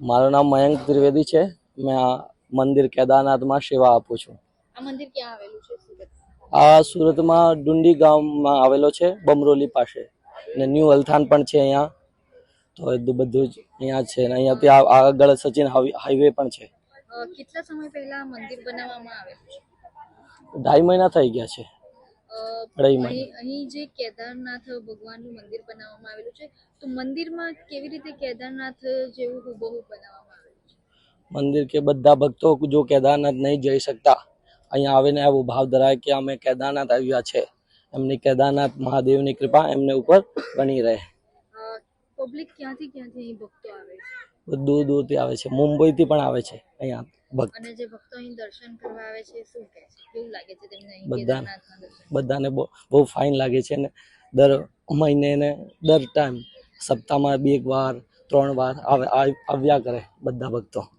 મારું નામ મયંક ત્રિવેદી છે. મેં આ મંદિર કેદારનાથમાં સેવા આપું છું. આ મંદિર ક્યાં આવેલું છે આ સુરતમાં ડુંડી ગામમાં આવેલો છે બમરોલી પાસે. ને ન્યૂ અલથાન પણ છે અહીંયા. તો એ બધું બધું જ અહીંયા છે. ને અહીંયાથી આગળ સચિન હાઈ- હાઈવે પણ છે. કેટલા સમય પહેલા મંદિર બનાવવામાં આવેલું છે? ઢાઈ મહિના થઈ ગયા છે. અહીં જે કેદારનાથ ભગવાનનું મંદિર બનાવવામાં આવેલું છે તો મંદિરમાં કેવી રીતે કેદારનાથ જેવું હુબહુ બનાવવામાં આવેલું છે? મંદિર કે બધા ભક્તો જો કેદારનાથ નહીં જઈ શકતા અહીંયા આવીને એવો ભાવ ધરાય કે અમે કેદારનાથ આવ્યા છે. એમની કેદારનાથ મહાદેવની કૃપા એમને ઉપર બની રહે. પબ્લિક ક્યાંથી ક્યાંથી અહીં ભક્તો આવે છે? દૂર દૂરથી આવે છે. મુંબઈથી પણ આવે છે અહીંયા ભક્ત. અને જે ભક્તો અહીં દર્શન કરવા આવે છે શું કહે છે? કેવું લાગે છે તેમને અહીં બધાને. બહુ બહુ ફાઇન લાગે છે ને દર મહિને ને દર ટાઈમ સપ્તાહમાં બે એક વાર, ત્રણ વાર આવે આવ- આવ્યા કરે બધા ભક્તો